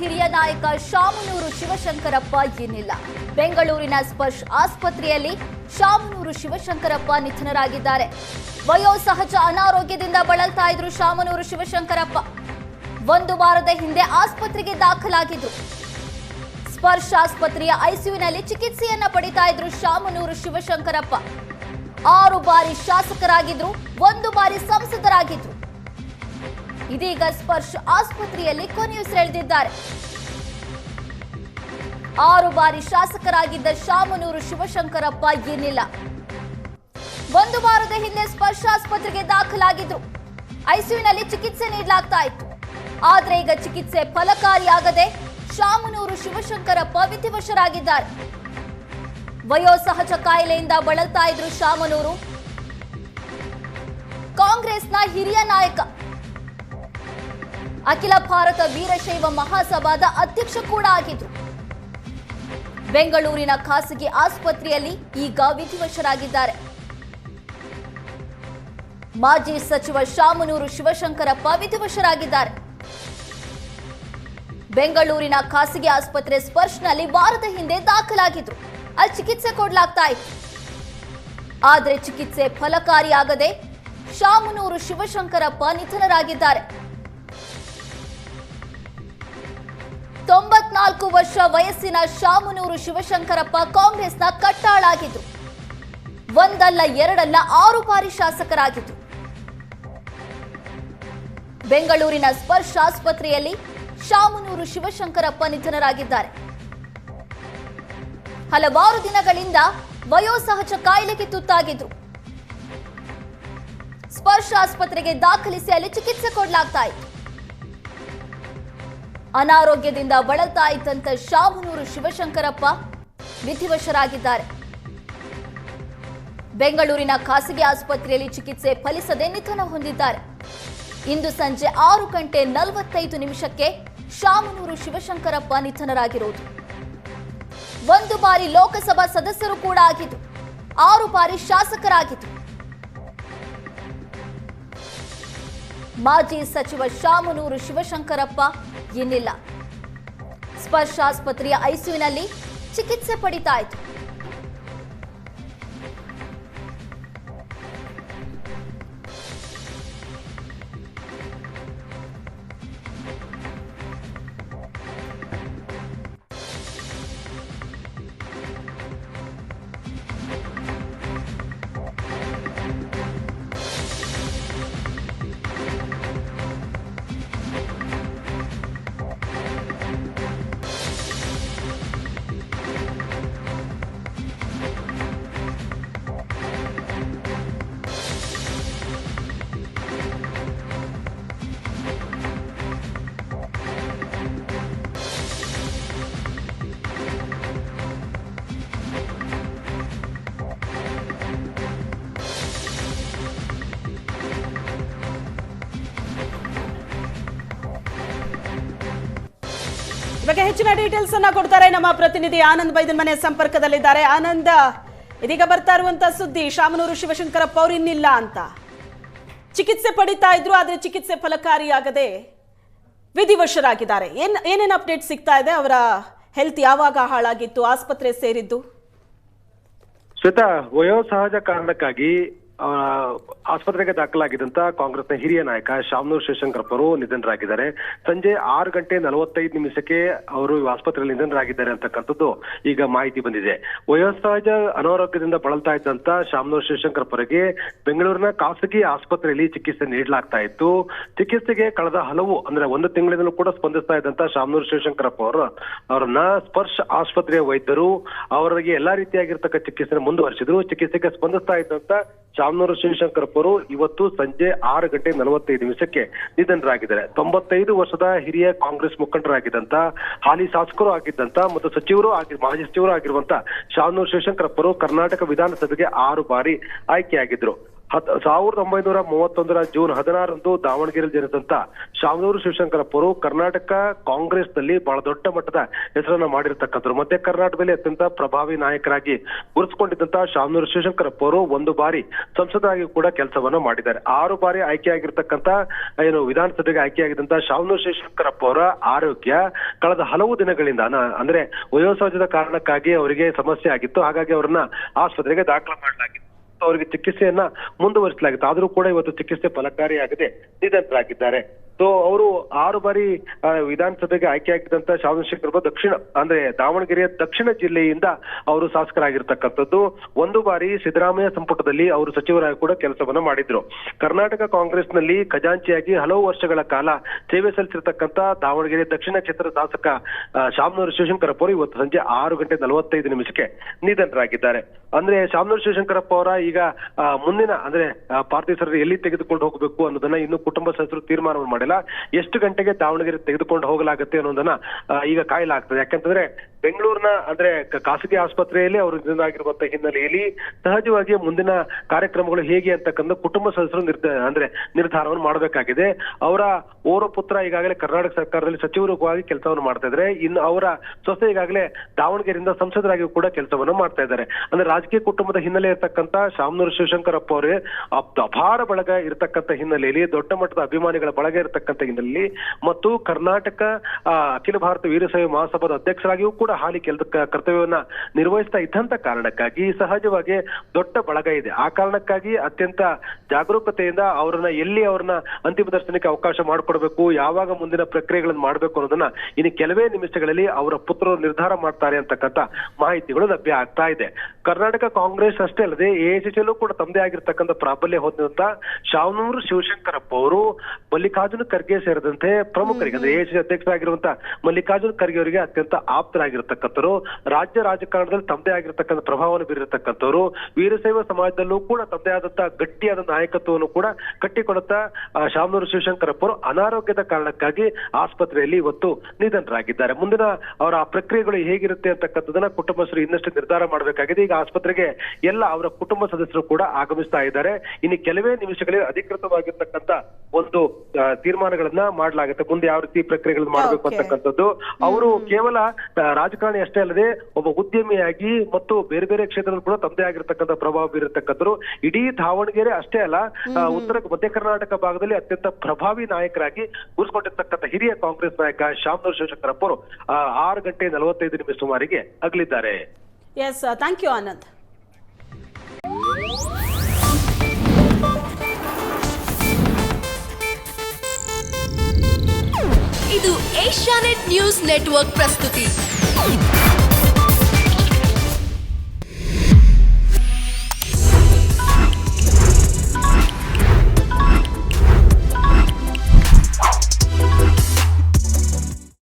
ಹಿರಿಯ ನಾಯಕ ಶಾಮನೂರು ಶಿವಶಂಕರಪ್ಪ ಏನಿಲ್ಲ. ಬೆಂಗಳೂರಿನ ಸ್ಪರ್ಶ್ ಆಸ್ಪತ್ರೆಯಲ್ಲಿ ಶಾಮನೂರು ಶಿವಶಂಕರಪ್ಪ ನಿಧನರಾಗಿದ್ದಾರೆ. ವಯೋಸಹಜ ಅನಾರೋಗ್ಯದಿಂದ ಬಳಲ್ತಾ ಇದ್ರು ಶಾಮನೂರು ಶಿವಶಂಕರಪ್ಪ. ಒಂದು ವಾರದ ಹಿಂದೆ ಆಸ್ಪತ್ರೆಗೆ ದಾಖಲಾಗಿದ್ರು. ಸ್ಪರ್ಶ್ ಆಸ್ಪತ್ರೆಯ ಐಸಿಯುನಲ್ಲಿ ಚಿಕಿತ್ಸೆಯನ್ನ ಪಡಿತಾ ಇದ್ರು ಶಾಮನೂರು ಶಿವಶಂಕರಪ್ಪ. ಆರು ಬಾರಿ ಶಾಸಕರಾಗಿದ್ರು, ಒಂದು ಬಾರಿ ಸಂಸದರಾಗಿದ್ರು. ಇದೀಗ ಸ್ಪರ್ಶ್ ಆಸ್ಪತ್ರೆಯಲ್ಲಿ ಕೊನೆಯುಸಿರೆಳೆದಿದ್ದಾರೆ. ಆರು ಬಾರಿ ಶಾಸಕರಾಗಿದ್ದ ಶಾಮನೂರು ಶಿವಶಂಕರಪ್ಪ ಏನಿಲ್ಲ. ಒಂದು ವಾರದ ಹಿಂದೆ ಸ್ಪರ್ಶ ಆಸ್ಪತ್ರೆಗೆ ದಾಖಲಾಗಿದ್ರು. ಐಸಿಯುನಲ್ಲಿ ಚಿಕಿತ್ಸೆ ನೀಡಲಾಗ್ತಾ ಇತ್ತು. ಆದ್ರೆ ಈಗ ಚಿಕಿತ್ಸೆ ಫಲಕಾರಿಯಾಗದೆ ಶಾಮನೂರು ಶಿವಶಂಕರಪ್ಪ ವಿಧಿವಶರಾಗಿದ್ದಾರೆ ವಯೋಸಹಜ ಕಾಯಿಲೆಯಿಂದ ಬಳಲ್ತಾ ಇದ್ರು ಶಾಮನೂರು. ಕಾಂಗ್ರೆಸ್ನ ಹಿರಿಯ ನಾಯಕ ಅಖಿಲ ಭಾರತ ವೀರಶೈವ ಮಹಾಸಭಾದ ಅಧ್ಯಕ್ಷ ಕೂಡ ಆಗಿದ್ರು. ಬೆಂಗಳೂರಿನ ಖಾಸಗಿ ಆಸ್ಪತ್ರೆಯಲ್ಲಿ ಈಗ ವಿಧಿವಶರಾಗಿದ್ದಾರೆ. ಮಾಜಿ ಸಚಿವ ಶಾಮನೂರು ಶಿವಶಂಕರಪ್ಪ ವಿಧಿವಶರಾಗಿದ್ದಾರೆ. ಬೆಂಗಳೂರಿನ ಖಾಸಗಿ ಆಸ್ಪತ್ರೆ ಸ್ಪರ್ಶ್ನಲ್ಲಿ ವಾರದ ಹಿಂದೆ ದಾಖಲಾಗಿದ್ರು. ಅಲ್ಲಿ ಚಿಕಿತ್ಸೆ ಕೊಡಲಾಗ್ತಾ ಇತ್ತು. ಆದರೆ ಚಿಕಿತ್ಸೆ ಫಲಕಾರಿಯಾಗದೆ ಶಾಮನೂರು ಶಿವಶಂಕರಪ್ಪ ನಿಧನರಾಗಿದ್ದಾರೆ. ತೊಂಬತ್ನಾಲ್ಕು ವರ್ಷ ವಯಸ್ಸಿನ ಶಾಮನೂರು ಶಿವಶಂಕರಪ್ಪ ಕಾಂಗ್ರೆಸ್ನ ಕಟ್ಟಾಳಾಗಿದ್ದು, ಒಂದಲ್ಲ ಎರಡಲ್ಲ ಆರು ಬಾರಿ ಶಾಸಕರಾಗಿದ್ದು. ಬೆಂಗಳೂರಿನ ಸ್ಪರ್ಶ ಆಸ್ಪತ್ರೆಯಲ್ಲಿ ಶಾಮನೂರು ಶಿವಶಂಕರಪ್ಪ ನಿಧನರಾಗಿದ್ದಾರೆ. ಹಲವಾರು ದಿನಗಳಿಂದ ವಯೋಸಹಜ ಕಾಯಿಲೆಗೆ ತುತ್ತಾಗಿದ್ರು ಸ್ಪರ್ಶ ಆಸ್ಪತ್ರೆಗೆ ದಾಖಲಿಸಿ ಅಲ್ಲಿ ಚಿಕಿತ್ಸೆ ಕೊಡಲಾಗ್ತಾ ಇತ್ತು. ಅನಾರೋಗ್ಯದಿಂದ ಬಳಲ್ತಾ ಇದ್ದಂತ ಶಾಮನೂರು ಶಿವಶಂಕರಪ್ಪ ವಿಧಿವಶರಾಗಿದ್ದಾರೆ. ಬೆಂಗಳೂರಿನ ಖಾಸಗಿ ಆಸ್ಪತ್ರೆಯಲ್ಲಿ ಚಿಕಿತ್ಸೆ ಫಲಿಸದೆ ನಿಧನ ಹೊಂದಿದ್ದಾರೆ. ಇಂದು ಸಂಜೆ ಆರು ಗಂಟೆ ನಲವತ್ತೈದು ನಿಮಿಷಕ್ಕೆ ಶಾಮನೂರು ಶಿವಶಂಕರಪ್ಪ ನಿಧನರಾಗಿರುವುದು ಒಂದು ಬಾರಿ ಲೋಕಸಭಾ ಸದಸ್ಯರು ಕೂಡ ಆಗಿದ್ದು, ಆರು ಬಾರಿ ಶಾಸಕರಾಗಿದ್ದು. ಮಾಜಿ ಸಚಿವ ಶಾಮನೂರು ಶಿವಶಂಕರಪ್ಪ ಇನ್ನಿಲ್ಲ ಸ್ಪರ್ಶ ಆಸ್ಪತ್ರೆಯ ಐಸಿಯುನಲ್ಲಿ ಚಿಕಿತ್ಸೆ ಪಡಿತಾ ಇತ್ತು. ಬಗ್ಗೆ ಹೆಚ್ಚಿನ ಡೀಟೇಲ್ಸ್ ಅನ್ನ ಕೊಡ್ತಾರೆ ನಮ್ಮ ಪ್ರತಿನಿಧಿ ಆನಂದ್ ಬೈದನ್ ಮನೆ ಸಂಪರ್ಕದಲ್ಲಿದ್ದಾರೆ. ಆನಂದ, ಇದೀಗ ಬರ್ತಾ ಇರುವಂತ ಸುದ್ದಿ, ಶಾಮನೂರು ಶಿವಶಂಕರ ಅವ್ರು ಇನ್ನಿಲ್ಲ ಅಂತ. ಚಿಕಿತ್ಸೆ ಪಡಿತಾ ಇದ್ರು, ಆದ್ರೆ ಚಿಕಿತ್ಸೆ ಫಲಕಾರಿಯಾಗದೆ ವಿಧಿವಶರಾಗಿದ್ದಾರೆ. ಏನ್, ಏನೇನು ಅಪ್ಡೇಟ್ ಸಿಗ್ತಾ ಇದೆ? ಅವರ ಹೆಲ್ತ್ ಯಾವಾಗ ಹಾಳಾಗಿತ್ತು? ಆಸ್ಪತ್ರೆ ಸೇರಿದ್ದು? ಶ್ವೇತಾ, ವಯೋಸಹಜ ಕಾರಣಕ್ಕಾಗಿ ಆಸ್ಪತ್ರೆಗೆ ದಾಖಲಾಗಿದ್ದಂತ ಕಾಂಗ್ರೆಸ್ನ ಹಿರಿಯ ನಾಯಕ ಶಾಮನೂರ್ ಶಿವಶಂಕರಪ್ಪರು ನಿಧನರಾಗಿದ್ದಾರೆ. ಸಂಜೆ ಆರು ಗಂಟೆ ನಲವತ್ತೈದು ನಿಮಿಷಕ್ಕೆ ಅವರು ಆಸ್ಪತ್ರೆಯಲ್ಲಿ ನಿಧನರಾಗಿದ್ದಾರೆ ಅಂತಕ್ಕಂಥದ್ದು ಈಗ ಮಾಹಿತಿ ಬಂದಿದೆ. ವಯೋಸಹಜ ಅನಾರೋಗ್ಯದಿಂದ ಬಳಲ್ತಾ ಇದ್ದಂತ ಶಾಮನೂರ್ ಶಿವಶಂಕರಪ್ಪರಿಗೆ ಬೆಂಗಳೂರಿನ ಖಾಸಗಿ ಆಸ್ಪತ್ರೆಯಲ್ಲಿ ಚಿಕಿತ್ಸೆ ನೀಡಲಾಗ್ತಾ ಇತ್ತು. ಚಿಕಿತ್ಸೆಗೆ ಕಳೆದ ಹಲವು, ಅಂದ್ರೆ ಒಂದು ತಿಂಗಳಿಂದಲೂ ಕೂಡ ಸ್ಪಂದಿಸ್ತಾ ಇದ್ದಂತ ಶಾಮನೂರ್ ಶಿವಶಂಕರಪ್ಪ ಅವರು, ಅವರನ್ನ ಸ್ಪರ್ಶ ಆಸ್ಪತ್ರೆಯ ವೈದ್ಯರು ಅವರಿಗೆ ಎಲ್ಲಾ ರೀತಿಯಾಗಿರ್ತಕ್ಕ ಚಿಕಿತ್ಸೆ ಮುಂದುವರಿಸಿದ್ರು. ಚಿಕಿತ್ಸೆಗೆ ಸ್ಪಂದಿಸ್ತಾ ಇದ್ದಂತ ಶಾಮನೂರು ಶಿವಶಂಕರಪ್ಪರು ಇವತ್ತು ಸಂಜೆ ಆರು ಗಂಟೆ ನಲವತ್ತೈದು ನಿಮಿಷಕ್ಕೆ ನಿಧನರಾಗಿದ್ದಾರೆ. ತೊಂಬತ್ತೈದು ವರ್ಷದ ಹಿರಿಯ ಕಾಂಗ್ರೆಸ್ ಮುಖಂಡರಾಗಿದ್ದಂತ, ಹಾಲಿ ಶಾಸಕರು ಆಗಿದ್ದಂತ ಮತ್ತು ಸಚಿವರು ಆಗಿ, ಮಾಜಿ ಸಚಿವರು ಆಗಿರುವಂತ ಶಾಮನೂರು ಶಿವಶಂಕರಪ್ಪರು ಕರ್ನಾಟಕ ವಿಧಾನಸಭೆಗೆ ಆರು ಬಾರಿ ಆಯ್ಕೆಯಾಗಿದ್ರು. ಸಾವಿರದ ಒಂಬೈನೂರ ಮೂವತ್ತೊಂದರ ಜೂನ್ ಹದಿನಾರರಂದು ದಾವಣಗೆರೆಯಲ್ಲಿ ಜನಿಸಿದಂತ ಶಾಮನೂರು ಶಿವಶಂಕರಪ್ಪರು ಕರ್ನಾಟಕ ಕಾಂಗ್ರೆಸ್ನಲ್ಲಿ ಬಹಳ ದೊಡ್ಡ ಮಟ್ಟದ ಹೆಸರನ್ನು ಮಾಡಿರ್ತಕ್ಕಂಥವ್ರು. ಮಧ್ಯ ಕರ್ನಾಟಕದಲ್ಲಿ ಅತ್ಯಂತ ಪ್ರಭಾವಿ ನಾಯಕರಾಗಿ ಗುರುತಿಸಿಕೊಂಡಿದ್ದಂತಹ ಶಾಮನೂರು ಶಿವಶಂಕರಪ್ಪ ಅವರು ಒಂದು ಬಾರಿ ಸಂಸದರಾಗಿ ಕೂಡ ಕೆಲಸವನ್ನ ಮಾಡಿದ್ದಾರೆ. ಆರು ಬಾರಿ ಆಯ್ಕೆಯಾಗಿರ್ತಕ್ಕಂಥ, ಏನು ವಿಧಾನಸಭೆಗೆ ಆಯ್ಕೆಯಾಗಿದ್ದಂಥ ಶಾಮನೂರು ಶಿವಶಂಕರಪ್ಪ ಅವರ ಆರೋಗ್ಯ ಕಳೆದ ಹಲವು ದಿನಗಳಿಂದ ಅಂದ್ರೆ ವಯೋಸಹಜದ ಕಾರಣಕ್ಕಾಗಿ ಅವರಿಗೆ ಸಮಸ್ಯೆ ಆಗಿತ್ತು. ಹಾಗಾಗಿ ಅವರನ್ನ ಆಸ್ಪತ್ರೆಗೆ ದಾಖಲು ಮಾಡಲಾಗಿತ್ತು. ಅವರಿಗೆ ಚಿಕಿತ್ಸೆಯನ್ನ ಮುಂದುವರಿಸಲಾಗಿತ್ತು. ಆದರೂ ಕೂಡ ಇವತ್ತು ಚಿಕಿತ್ಸೆ ಫಲಕಾರಿಯಾಗದೆ. ನಿಧನರಾಗಿದ್ದಾರೆ. ಸೊ ಅವರು ಆರು ಬಾರಿ ವಿಧಾನಸಭೆಗೆ ವಿಧಾನಸಭೆಗೆ ಆಯ್ಕೆಯಾಗಿದ್ದಂತ ಶಾಮಶೇಖರ್ ದಕ್ಷಿಣ ಅಂದ್ರೆ ದಾವಣಗೆರೆಯ ದಕ್ಷಿಣ ಜಿಲ್ಲೆಯಿಂದ ಅವರು ಶಾಸಕರಾಗಿರ್ತಕ್ಕಂಥದ್ದು. ಒಂದು ಬಾರಿ ಸಿದ್ದರಾಮಯ್ಯ ಸಂಪುಟದಲ್ಲಿ ಅವರು ಸಚಿವರಾಗಿ ಕೂಡ ಕೆಲಸವನ್ನ ಮಾಡಿದ್ರು. ಕರ್ನಾಟಕ ಕಾಂಗ್ರೆಸ್ನಲ್ಲಿ ಖಜಾಂಚಿಯಾಗಿ ಹಲವು ವರ್ಷಗಳ ಕಾಲ ಸೇವೆ ಸಲ್ಲಿಸಿರ್ತಕ್ಕಂಥ ದಾವಣಗೆರೆ ದಕ್ಷಿಣ ಕ್ಷೇತ್ರ ಶಾಸಕ ಶಾಮನೂರು ಶಿವಶಂಕರಪ್ಪ ಅವರು ಇವತ್ತು ಸಂಜೆ ಆರು ಗಂಟೆ ನಲವತ್ತೈದು ನಿಮಿಷಕ್ಕೆ ನಿಧನರಾಗಿದ್ದಾರೆ. ಅಂದ್ರೆ ಶಾಮನೂರು ಶಿವಶಂಕರಪ್ಪ ಅವರ ಈಗ ಮುಂದಿನ ಅಂದ್ರೆ ಆ, ಪಾರ್ಥಿವ ಸರ್ ಎಲ್ಲಿ ತೆಗೆದುಕೊಂಡು ಹೋಗಬೇಕು ಅನ್ನೋದನ್ನ ಇನ್ನು ಕುಟುಂಬ ಸದಸ್ಯರು ತೀರ್ಮಾನವನ್ನು ಮಾಡಿಲ್ಲ ಎಷ್ಟು ಗಂಟೆಗೆ ದಾವಣಗೆರೆ ತೆಗೆದುಕೊಂಡು ಹೋಗಲಾಗುತ್ತೆ ಅನ್ನೋದನ್ನ ಈಗ ಕಾಯಲಾಗ್ತದೆ. ಯಾಕಂತಂದ್ರೆ ಬೆಂಗಳೂರಿನ, ಅಂದ್ರೆ ಖಾಸಗಿ ಆಸ್ಪತ್ರೆಯಲ್ಲಿ ಅವರು ನಿಧನರಾಗಿರುವಂತಹ ಹಿನ್ನೆಲೆಯಲ್ಲಿ ಸಹಜವಾಗಿ ಮುಂದಿನ ಕಾರ್ಯಕ್ರಮಗಳು ಹೇಗೆ ಅಂತಕ್ಕಂಥ ಕುಟುಂಬ ಸದಸ್ಯರು ನಿರ್ಧ ಅಂದ್ರೆ ನಿರ್ಧಾರವನ್ನು ಮಾಡಬೇಕಾಗಿದೆ. ಅವರ ಓರ್ವ ಪುತ್ರ ಈಗಾಗಲೇ ಕರ್ನಾಟಕ ಸರ್ಕಾರದಲ್ಲಿ ಸಚಿವರಾಗಿ ಕೆಲಸವನ್ನು ಮಾಡ್ತಾ ಇದ್ದಾರೆ. ಇನ್ನು ಅವರ ಸೊಸೆ ಈಗಾಗಲೇ ದಾವಣಗೆರೆಯಿಂದ ಸಂಸದರಾಗಿ ಕೂಡ ಕೆಲಸವನ್ನು ಮಾಡ್ತಾ ಇದ್ದಾರೆ. ಅಂದ್ರೆ ರಾಜಕೀಯ ಕುಟುಂಬದ ಹಿನ್ನೆಲೆ ಇರತಕ್ಕಂತ ಶಾಮನೂರು ಶಿವಶಂಕರಪ್ಪ ಅವರೇ ಅಪ್- ಅಪಾರ ಬಳಗ ಇರತಕ್ಕಂತ ಹಿನ್ನೆಲೆಯಲ್ಲಿ, ದೊಡ್ಡ ಮಟ್ಟದ ಅಭಿಮಾನಿಗಳ ಬಳಗ ಇರತಕ್ಕಂತ ಹಿನ್ನೆಲೆಯಲ್ಲಿ ಮತ್ತು ಕರ್ನಾಟಕ ಅಖಿಲ ಭಾರತ ವೀರಶೈವ ಮಹಾಸಭಾದ ಅಧ್ಯಕ್ಷರಾಗಿಯೂ ಕೂಡ ಹಾಲಿ ಕೆಲ ಕರ್ತವ್ಯವನ್ನ ನಿರ್ವಹಿಸ್ತಾ ಇದ್ದಂತ ಕಾರಣಕ್ಕಾಗಿ ಸಹಜವಾಗಿ ದೊಡ್ಡ ಬಳಗ ಇದೆ. ಆ ಕಾರಣಕ್ಕಾಗಿ ಅತ್ಯಂತ ಜಾಗರೂಕತೆಯಿಂದ ಅವರನ್ನ ಎಲ್ಲಿ ಅವ್ರನ್ನ ಅಂತಿಮ ದರ್ಶನಕ್ಕೆ ಅವಕಾಶ ಮಾಡಿಕೊಡ್ಬೇಕು, ಯಾವಾಗ ಮುಂದಿನ ಪ್ರಕ್ರಿಯೆಗಳನ್ನು ಮಾಡಬೇಕು ಅನ್ನೋದನ್ನ ಇನ್ನು ಕೆಲವೇ ನಿಮಿಷಗಳಲ್ಲಿ ಅವರ ಪುತ್ರರು ನಿರ್ಧಾರ ಮಾಡ್ತಾರೆ ಅಂತಕ್ಕಂಥ ಮಾಹಿತಿಗಳು ಲಭ್ಯ ಆಗ್ತಾ ಇದೆ. ಕರ್ನಾಟಕ ಕಾಂಗ್ರೆಸ್ ಅಷ್ಟೇ ಅಲ್ಲದೆ ಎಐಸಿಸಿಯಲ್ಲೂ ಕೂಡ ತಮ್ಮದೇ ಆಗಿರ್ತಕ್ಕಂಥ ಪ್ರಾಬಲ್ಯ ಹೊಂದಿದಂತ ಶಾವನೂರು ಶಿವಶಂಕರಪ್ಪ ಅವರು, ಮಲ್ಲಿಕಾರ್ಜುನ ಖರ್ಗೆ ಸೇರಿದಂತೆ ಪ್ರಮುಖರಿಗೆ, ಅಂದ್ರೆ ಎಐಸಿಸಿ ಅಧ್ಯಕ್ಷರಾಗಿರುವಂತ ಮಲ್ಲಿಕಾರ್ಜುನ ಖರ್ಗೆ ಅವರಿಗೆ ಅತ್ಯಂತ ಆಪ್ತರಾಗಿರ್ತಕ್ಕಂಥವ್ರು ರಾಜ್ಯ ರಾಜಕಾರಣದಲ್ಲಿ ತಮ್ಮದೇ ಆಗಿರ್ತಕ್ಕಂಥ ಪ್ರಭಾವವನ್ನು ಬೀರಿರ್ತಕ್ಕಂಥವ್ರು ವೀರಶೈವ ಸಮಾಜದಲ್ಲೂ ಕೂಡ ತಮ್ಮದೇ ಆದಂತಹ ಗಟ್ಟಿಯಾದ ನಾಯಕತ್ವವನ್ನು ಕೂಡ ಕಟ್ಟಿಕೊಡುತ್ತಾ ಶಾಮನೂರು ಶಿವಶಂಕರಪ್ಪ ಅವರು ಅನಾರೋಗ್ಯದ ಕಾರಣಕ್ಕಾಗಿ ಆಸ್ಪತ್ರೆಯಲ್ಲಿ ಇವತ್ತು ನಿಧನರಾಗಿದ್ದಾರೆ. ಮುಂದಿನ ಅವರ ಪ್ರಕ್ರಿಯೆಗಳು ಹೇಗಿರುತ್ತೆ ಅಂತಕ್ಕಂಥದನ್ನ ಕುಟುಂಬಸ್ಥರು ಇನ್ನಷ್ಟು ನಿರ್ಧಾರ ಮಾಡಬೇಕಾಗಿದೆ. ಈಗ ಆಸ್ಪತ್ರೆಗೆ ಎಲ್ಲ ಅವರ ಕುಟುಂಬ ಸದಸ್ಯರು ಕೂಡ ಆಗಮಿಸ್ತಾ ಇದ್ದಾರೆ. ಇನ್ನು ಕೆಲವೇ ನಿಮಿಷಗಳಲ್ಲಿ ಅಧಿಕೃತವಾಗಿರ್ತಕ್ಕಂಥ ಒಂದು ತೀರ್ಮಾನಗಳನ್ನ ಮಾಡಲಾಗುತ್ತೆ. ಮುಂದೆ ಯಾವ ರೀತಿ ಪ್ರಕ್ರಿಯೆಗಳನ್ನು ಮಾಡಬೇಕು. ಅಂತಕ್ಕಂಥದ್ದು. ಅವರು ಕೇವಲ ರಾಜಕಾರಣಿ ಅಷ್ಟೇ ಅಲ್ಲದೆ ಒಬ್ಬ ಉದ್ಯಮಿಯಾಗಿ ಮತ್ತು ಬೇರೆ ಬೇರೆ ಕ್ಷೇತ್ರದಲ್ಲಿ ಕೂಡ ತಮ್ಮದೇ ಆಗಿರ್ತಕ್ಕಂಥ ಪ್ರಭಾವ ಬೀರತಕ್ಕಂಥರು ಇಡೀ ದಾವಣಗೆರೆ ಅಷ್ಟೇ ಅಲ್ಲ ಉತ್ತರ ಮಧ್ಯ ಕರ್ನಾಟಕ ಭಾಗದಲ್ಲಿ ಅತ್ಯಂತ ಪ್ರಭಾವಿ ನಾಯಕರಾಗಿ ಗುರುಸ್ಕೊಂಡಿರ್ತಕ್ಕಂಥ ಹಿರಿಯ ಕಾಂಗ್ರೆಸ್ ನಾಯಕ ಶಾಮನೂರ್ ಶಿವಶಂಕರಪ್ಪ ಅವರು ಆರು ಗಂಟೆ ನಲವತ್ತೈದು ನಿಮಿಷ ಸುಮಾರಿಗೆ ಅಗಲಿದ್ದಾರೆ. ಎಸ್ ಥ್ಯಾಂಕ್ ಯು ಆನಂದ್ ಇದು ಏಷ್ಯಾನೆಟ್ ನ್ಯೂಸ್ ನೆಟ್ವರ್ಕ್ ಪ್ರಸ್ತುತಿ. Oh!